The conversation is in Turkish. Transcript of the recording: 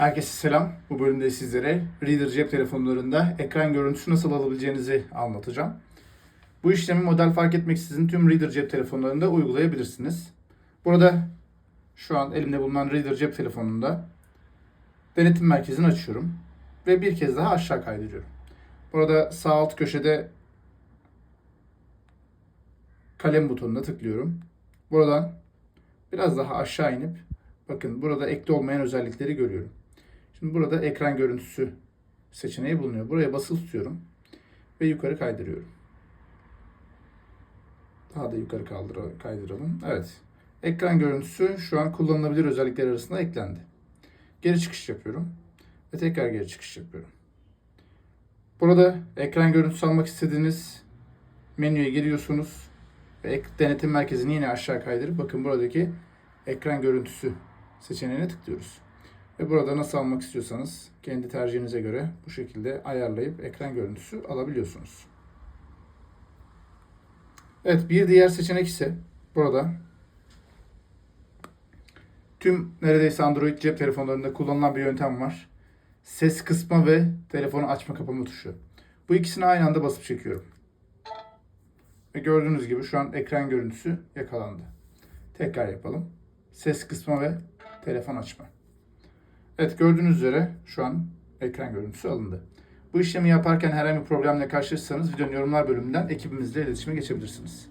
Herkese selam. Bu bölümde sizlere Reader cep telefonlarında ekran görüntüsü nasıl alabileceğinizi anlatacağım. Bu işlemi model fark etmeksizin tüm Reader cep telefonlarında uygulayabilirsiniz. Burada şu an elimde bulunan Reader cep telefonunda denetim merkezini açıyorum ve bir kez daha aşağı kaydırıyorum. Burada sağ alt köşede kalem butonuna tıklıyorum. Buradan biraz daha aşağı inip bakın burada ekli olmayan özellikleri görüyorum. Şimdi burada ekran görüntüsü seçeneği bulunuyor. Buraya basılı tutuyorum ve yukarı kaydırıyorum. Daha da yukarı kaldır kaydıralım. Evet. Ekran görüntüsü şu an kullanılabilir özellikler arasında eklendi. Geri çıkış yapıyorum ve tekrar geri çıkış yapıyorum. Burada ekran görüntüsü almak istediğiniz menüye giriyorsunuz ve denetim merkezini yine aşağı kaydırıp bakın buradaki ekran görüntüsü seçeneğine tıklıyoruz. Ve burada nasıl almak istiyorsanız kendi tercihinize göre bu şekilde ayarlayıp ekran görüntüsü alabiliyorsunuz. Evet bir diğer seçenek ise burada tüm neredeyse Android cep telefonlarında kullanılan bir yöntem var. Ses kısma ve telefonu açma kapama tuşu. Bu ikisini aynı anda basıp çekiyorum. Ve gördüğünüz gibi şu an ekran görüntüsü yakalandı. Tekrar yapalım. Ses kısma ve telefon açma. Evet gördüğünüz üzere şu an ekran görüntüsü alındı. Bu işlemi yaparken herhangi bir problemle karşılaşırsanız videonun yorumlar bölümünden ekibimizle iletişime geçebilirsiniz.